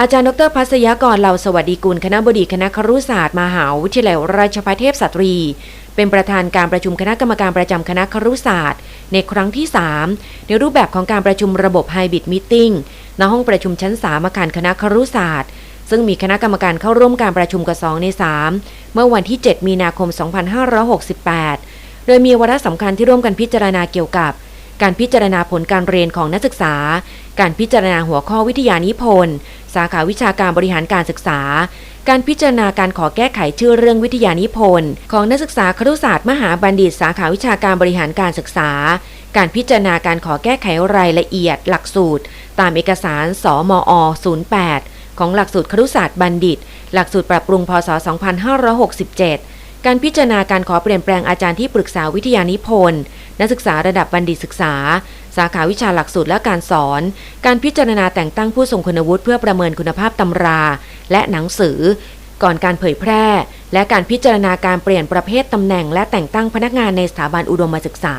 อาจารย์ดรพัศยากรเหล่าสวัสดีกุลคณะบดีคณะครุศาสตร์มหาวิทยาลัยราชภัฏเทพสตรี เป็นประธานการประชุมคณะกรรมการประจำคณะครุศาสตร์ ในครั้งที่ 3 ในรูปแบบของการประชุมระบบไฮบริดมิทณห้องประชุมชั้น3อาคารคณะครุศาสตร์ ซึ่งมีคณะกรรมการเข้าร่วมการประชุมกว่า2ใน 3 เมื่อวันที่ 7 มีนาคม 2568 โดยมีวาระสำคัญที่ร่วมกันพิจารณาเกี่ยวกับ การพิจารณาผลการเรียนของนักศึกษา การพิจารณาหัวข้อวิทยานิพนธ์ สาขาวิชาการบริหารการศึกษา การพิจารณาการขอแก้ไขชื่อเรื่องวิทยานิพนธ์ของนักศึกษาครุศาสตร์มหาบัณฑิต สาขาวิชาการบริหารการศึกษา การพิจารณาการขอแก้ไขรายละเอียด หลักสูตร ตามเอกสาร สมอ 08 ของหลักสูตรครุศาสตร์บัณฑิต หลักสูตรปรับปรุงพศ 2567 การพิจารณาการขอเปลี่ยนแปลงอาจารย์ที่ปรึกษาวิทยานิพนธ์นักศึกษาระดับบัณฑิตศึกษา สาขาวิชาหลักสูตรและการสอน การพิจารณาแต่งตั้งผู้ทรงคุณวุฒิเพื่อประเมินคุณภาพตำรา และหนังสือ ก่อนการเผยแพร่ และการพิจารณาการเปลี่ยนประเภทตำแหน่ง และแต่งตั้งพนักงานในสถาบันอุดมศึกษา